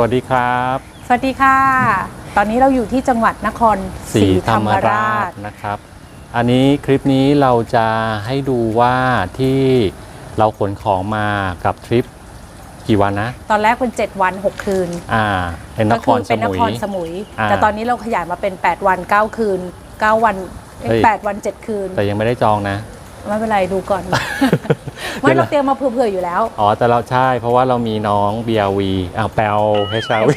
วัสดีครับ สวัสดีค่ะ ตอนนี้เราอยู่ที่จังหวัดนครศรีธรรมราชนะครับ อันนี้คลิปนี้เราจะให้ดูว่าที่เราขนของมากับทริปกี่วันนะ ตอนแรกเป็น 7 วัน 6 คืน อ่า เป็นนก็คคืรสเป็นนมุยครสมุยอ่าแต่ตอนนี้เราขยายมาเป็น 8 วัน 9 คืน 9 วันเอ้ยเฮ้ย8วัน 7 คืน แต่ยังไม่ได้จองนะ ไม่เป็นไรดูก่อน ไม่เราเตรียมมาเผื่อๆอยู่แล้ว อ๋อ แต่เราใช่ เพราะว่าเรามีน้อง BRV อ้าวแปลเฮชาวี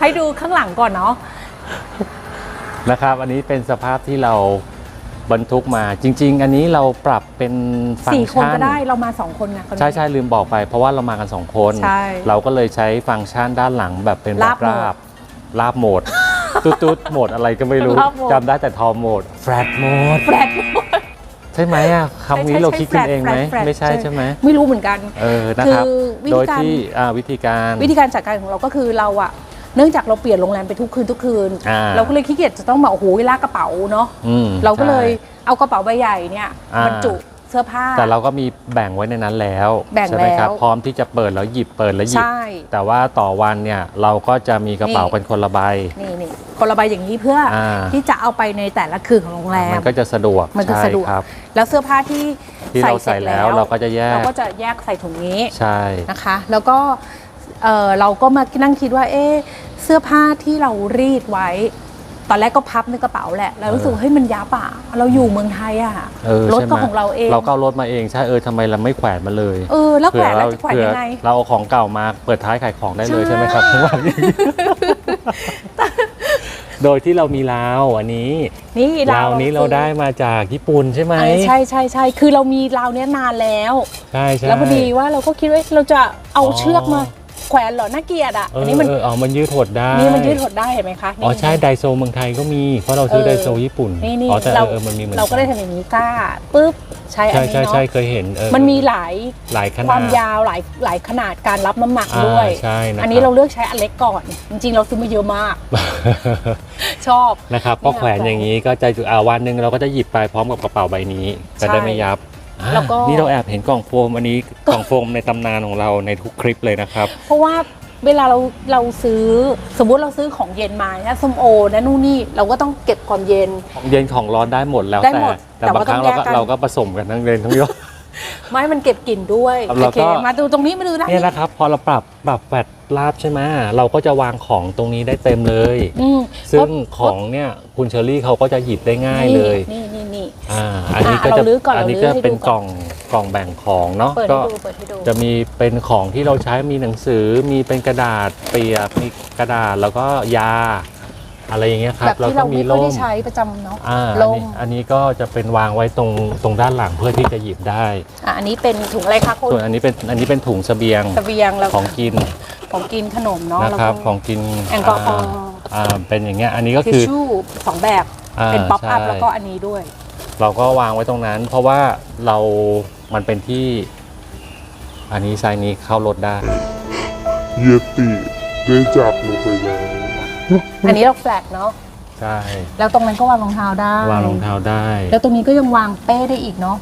ให้ดูข้างหลังก่อนเนาะนะครับ อันนี้เป็นสภาพที่เราบรรทุกมาจริง ๆ อันนี้เราปรับเป็นฟังสี่ก์คนชันก็ได้เรามา 2 คนไงคนนี้ใช่ใช่ลืมบอกไป เพราะว่าเรามากัน 2 คนใช่เราก็เลยใช้ฟังก์ชันด้านหลังแบบเป็นแบบลาราบบลาบโหมด ตุ๊ดตุ๊ดโหมดอะไรก็ไม่รู้ลาบโหมดจำได้แต่ทอมโหมดแฟลตโหมดแฟลต ใช่ไหมอะคำนี้ใช่เราใช่คิดกันเองไหมแฟลตไม่ใช่ใช่ใช่ไหมไม่รู้เหมือนกัน เออนะครับคือวิธีโดยการ ที่อ่าวิธีการ วิธีการจัดการของเราก็คือเราอะเนื่องจากเราเปลี่ยนโรงแรมไปทุกคืนทุกคืน อ่า เราก็เลยขี้เกียจจะต้องแบบโอ้โหลากกระเป๋าเนาะอืมเราก็เลยใช่ เอากระเป๋าใบใหญ่เนี่ยอ่าบรรจุ เสื้อผ้า แต่เราก็มีแบ่งไว้ในนั้นแล้วแบ่งใช่ไหมครับแล้วพร้อมที่จะเปิดแล้วหยิบเปิดแล้วหยิบ ใช่ แต่ว่าต่อวันเนี่ยเราก็จะมีกระเป๋านี่เป็นคนละใบ นี่นี่คนละใบอย่างนี้เพื่ออา ที่จะเอาไปในแต่ละคืนของโรงแรม มันก็จะสะดวกมันจะสะดวก ใช่ครับ แล้วเสื้อผ้าที่ที่เราใส่แล้วเราก็จะแยก เราก็จะแยกใส่ถุงนี้ใช่ นะคะ แล้วก็เอ่อเราก็มานั่งคิดว่าเอ๊ะเสื้อผ้าที่เรารีดไว้ต อนแรกก็พับในกระเป๋าแหละ แล้วรู้สึกว่าเฮ้ยมันยับอะเราอยู่เมืองไทยอะเออรถใช่ไหมก็ของเราเองเราก็เอารถมาเองใช่เออทำไมเราไม่แขวนมาเลยเออแล้วแขวนแล้วเผื่อจะแขวนยังไงเราเอาของเก่ามาเปิดท้ายขายของได้เลยใช่ใช่ไหมครับทุกวันนี้โดยที่เรามีราวอันนี้ นี่ราวนี้เราได้มาจากญี่ปุ่นใช่ไหมเออใช่ใช่ใช่คือเรามีราวเนี้ยนานแล้วใช่ใช่แล้วพอดีว่าเราก็คิดว่าเราจะเอาอ๋อเชือกมา แขวนเหรอน่าเกลียดอะเออันอนี้มันเออเอามันยืดหดได้นี่มันยืดหดได้เห็นไหมคะอ๋อใช่ไดโซเมืองไทยก็มี เพราะเราซื้อเออ ไดโซญี่ปุ่นนี่นี่อ๋อแต่เอเราอเออมันมีเหมือนเราก็ได้ทำอย่างนี้กล้าปุ๊บใช้อันใช่นี้ใช่ใช่เนาะเคยเห็นเออมันมีหลายหลายขนาดความยาวหลายหลายขนาดการรับน้ำหนักอ่าด้วย ใช่นะครับอันนี้เราเลือกใช้อันเล็กก่อน จริงๆ เราซื้อมาเยอะมาก ชอบ นะครับก็แขวนอย่างนี้ก็ใจจุอ่าวันหนึ่งเราก็จะหยิบไปพร้อมกับกระเป๋าใบนี้จะได้ไม่ยับอ่า แล้วก็นี่เราแอบเห็นกล่องโฟมอันนี้กล่องโฟมในตำนานของเราในทุกคลิปเลยนะครับ เพราะว่าเวลาเราเราซื้อสมมุติเราซื้อของเย็นมานะส้มโอนะนู่นนี่เราก็ต้องเก็บความเย็นของเย็นของร้อนได้หมดแล้วได้แต่หมดแต่แต่บางว่าครั้งต้เราองแยก็กกันเราก็ผสมกันทั้งเย็นทั้งร้อนไม่มันเก็บกลิ่นด้วยแล้วโอเคก็มาดูตรงนี้มาดูด้านเนี่ยนี้นะครับ พอเราปรับปรับแฟลตลาบใช่ไหมเราก็จะวางของตรงนี้ได้เต็มเลยอืมซึ่งเพขราะองเนี่ยคุณเชอรี่เขาก็จะหยิบได้ง่ายเลย นี่นี่นี่อ่าอันนี้ก็อะจะเราลื้อก่อนอันนี้เราลื้ก็อให้เป็นดูกก่ล่ออน งกล่องแบ่งของเนาะเปิดก็ให้ดูเปิดให้ดูจะมีเป็นของที่เราใช้มีหนังสือมีเป็นกระดาษเปียกมีกระดาษแล้วก็ยา อะไรอย่างเงี้ยครัแบบบแล้วที่ก็เรามีไม่ค่อยร่ได้มใช้ประจำเนาะอ่าอันร่มนี้อันนี้ก็จะเป็นวางไว้ตรงตรงด้านหลังเพื่อที่จะหยิบได้ อะอันนี้เป็นถุงอะไรคะคุณส่วนอันนี้เป็นอันนี้เป็นถุงเสบียงเสบียงแล้วของกินของกินขนมเนาะนะแล้วครับก็ ของกินแอลกอฮอล์าอ่าเป็นอย่างเงี้ยอันนี้ก็ทิชคือชู่สองแบบ อ่าเป็นป๊อปอัพใช่ แล้วก็อันนี้ด้วย เราก็วางไว้ตรงนั้น เพราะว่าเรามันเป็นที่อันนี้ไซส์นี้เข้ารถได้ เยติได้จับลงไปแล้วอันนี้เราแฟลตเนาะใช่แล้วตรงนั้นก็วางรองเท้าได้วางรองเท้าได้ แล้วตรงนี้ก็ยังวางเป้ได้อีกเนาะ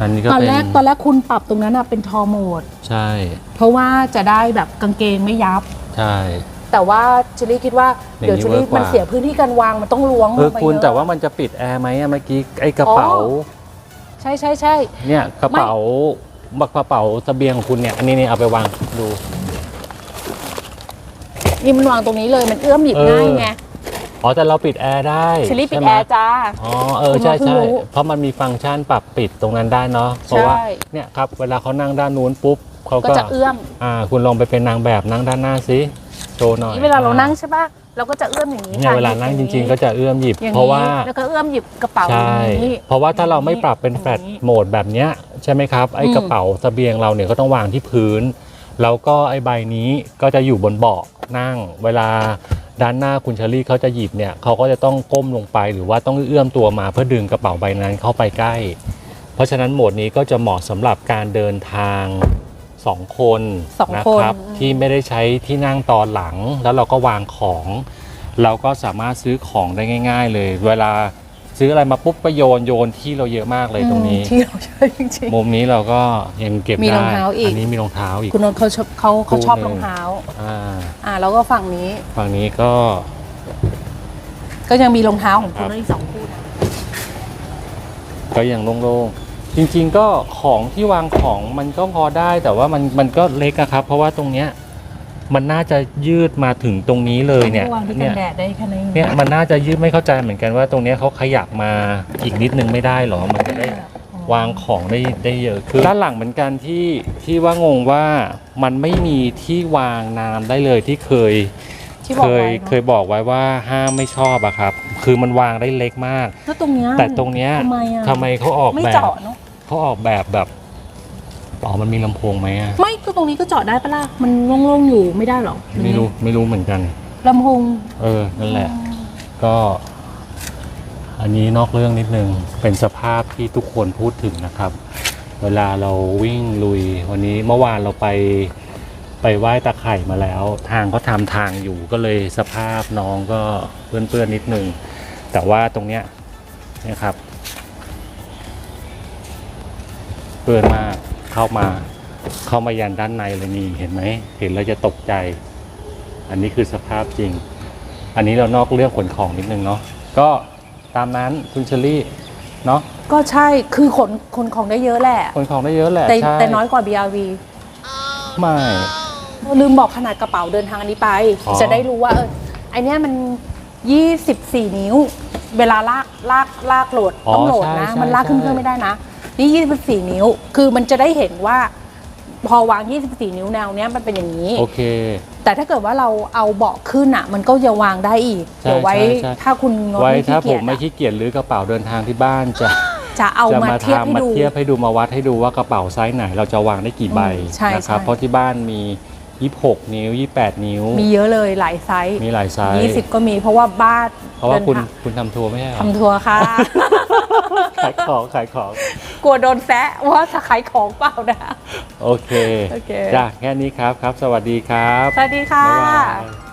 อันนี้ก็ตอนเป็นแรกตอนแรกคุณปรับตรงนั้นอะเป็นทอโหมด ใช่ เพราะว่าจะได้แบบกางเกงไม่ยับ ใช่ แต่ว่าเจลลี่คิดว่าอย่างนี้เดี๋ยวเจลลี่เวิร์กกว่ามัมันเสียพื้นที่การวางมันต้องล้วงเอลองไปคุณเยอะแต่ว่ามันจะปิดแอร์ไหมอะเมื่อกี้ไอ้กระเป๋าอ๋อใช่ใช่ใช่เนี่ยกระเป๋าบักกระเป๋าเสบียงของคุณเนี่ยอันนี้นี่เอาไปวางดูนี่มันวางตรงนี้เลยมันเอื้อมหยิบเออง่ายไงอ๋อแต่เราปิดแอร์ได้เชลลี่ปิดใช่แอไหมร์จ้าอ๋อเออคุณใช่เพิ่งใช่รู้เพราะมันมีฟังก์ชันปรับปิดตรงนั้นได้เนาะเพราะว่าใช่เนี่ยครับเวลาเขานั่งด้านนู้นปุ๊บเขาก็ก็จะเอื้อมอ่าคุณลองไปเป็นนางแบบนั่งด้านหน้าสิ โชว์หน่อยนี่เวลาเรานั่งใช่ปะเราก็จะเอื้อมอย่างนี้เนี่ยค่ะเวลานั่งหจยิบริง ๆ ก็จะเอื้อมหยิบ อย่างนี้เพราะว่าแล้วก็เอื้อมหยิบกระเป๋าใช่อย่างนี้ เพราะว่าถ้าเราไม่ปรับเป็นอย่างนี้แฟลตโหมดแบบเนี้ยใช่ไหมครับไอ้อืม กระเป๋าเสบียงเราเนี่ยก็ต้องวางที่พื้น แล้วก็ไอ้ใบนี้ก็จะอยู่บนเบาะนั่ง เวลาด้านหน้าคุณเชอรี่เขาจะหยิบเนี่ยเขาก็จะต้องก้มลงไปหรือว่าต้องเอื้อมตัวมาเพื่อดึงกระเป๋าใบนั้นเข้าไปใกล้ เพราะฉะนั้นโหมดนี้ก็จะเหมาะสำหรับการเดินทาง สองคนสองนะคน ครับอืมที่ไม่ได้ใช้ที่นั่งตอนหลัง แล้วเราก็วางของ เราก็สามารถซื้อของได้ง่าย ๆ เลย เวลาซื้ออะไรมาปุ๊บก็โยนโยนที่เราเยอะมากเลยตรงนี้อืมที่เราใช้จริง มุมนี้เราก็ยังเก็บมีได้รองเท้าอีกอันนี้มีรองเท้าอีกๆคุณนนท์เขาชอบเขาเขาชอบคู่หนึ่รง องเท้า อ่าอ่าแล้วก็ฝั่งนี้ฝั่งนี้ก็ ก็ยังมีรองเท้าของคุณครับนนท์อีกสองคู่นะก็ยังโล่งๆ จริงๆก็ของที่วางของมันก็พอได้แต่ว่ามันมันก็เล็กอะครับ เพราะว่าตรงเนี้ยมันน่าจะยืดมาถึงตรงนี้เลยเนี่ย วางที่กัเนี่นยแดดได้แค่นี้เนี่ยมันน่าจะยืดไม่เข้าใจเหมือนกันว่าตรงเนี้ยเขาขยับมาอีกนิดนึงไม่ได้หรอมันจะได้ วางของได้ได้เยอะคือด้านหลังเหมือนกันที่ที่ว่างงว่ามันไม่มีที่วางน้ำได้เลยที่เคย ที่บอเคกยไว้เคยบอกไว้ว่าห้ามไม่ชอบอะครับ คือมันวางได้เล็กมาก แล้วตรงเนี้ยแต่ตรงเนี้ยทำไมอะทำไมเขาออกไม่แบบ เจาะเนาะ เขาออกแบบแบบอ๋อมันมีลำโพงไหมอะไม่ก็ตรงนี้ก็เจาะได้ปะล่ะ มันโล่งๆอยู่ไม่ได้หรอไม่รู้ไม่รู้เหมือนกัน ลำโพงเออนั่นแหละ ก็ อันนี้นอกเรื่องนิดนึงเป็นสภาพที่ทุกคนพูดถึงนะครับ เวลาเราวิ่งลุย วันนี้เมื่อวานเราไปไปไหว้ตาไข่มาแล้ว ทางเขาทำทางอยู่ก็เลยสภาพน้องก็เปื้อนๆนิดนึง แต่ว่าตรงเนี้ยเนี่ยครับ เปื้อนมากเข้ามาเข้ามายันด้านในเลยนี่เห็นไหมเห็นแล้วจะตกใจ อันนี้คือสภาพจริง อันนี้เรานอกเรื่องขนของนิดนึงเนาะก็ตามนั้นคุณเชอรี่เนาะก็ใช่คือขนขนของได้เยอะแหละขนของได้เยอะแหละแต่ใช่แต่น้อยกว่า BRV ไม่ลืมบอกขนาดกระเป๋าเดินทางอันนี้ไป อ๋อ จะได้รู้ว่าเออไอเนี้ยมัน 24 นิ้ว เวลาลากลากลากโหลดต้องโหลดนะมันลากขึ้นเครื่องไม่ได้นะ นี่ 24 นิ้ว คือมันจะได้เห็นว่าพอวาง 24 นิ้วแนวเนี้ยมันเป็นอย่างนี้ โอเค แต่ถ้าเกิดว่าเราเอาเบาะขึ้นอะ มันก็จะวางได้อีกใช่เดี๋ยวไว้ใช่ใช่ ถ้าคุณงดไว้ไม่ถ้าขี้ผเกียมจไม่อะขี้เกียจหรือกระเป๋าเดินทางที่บ้านจะจะเอาจะมามาเทียบทำให้มาดู เทียบให้ดูมาวัดให้ดูว่ากระเป๋าไซส์ไหน เราจะวางได้กี่ใบอืมใช่นะครับ ใช่ เพราะที่บ้านมี 26 นิ้ว 28 นิ้ว มีเยอะเลยหลายไซส์มีหลายไซส์ยี่สิบก็มีเพราะว่าบ้านเพราะว่าคุณดินทงคุณทำทัวร์ไม่ใช่เหรอทำทัวร์ค่ะขาย ของขายของกลัวโดนแซะว่าจะขายของเปล่านะ โอเคโอเค จ้ะแค่นี้ครับครับ สวัสดีครับ สวัสดีค่ะ บ๊ายบาย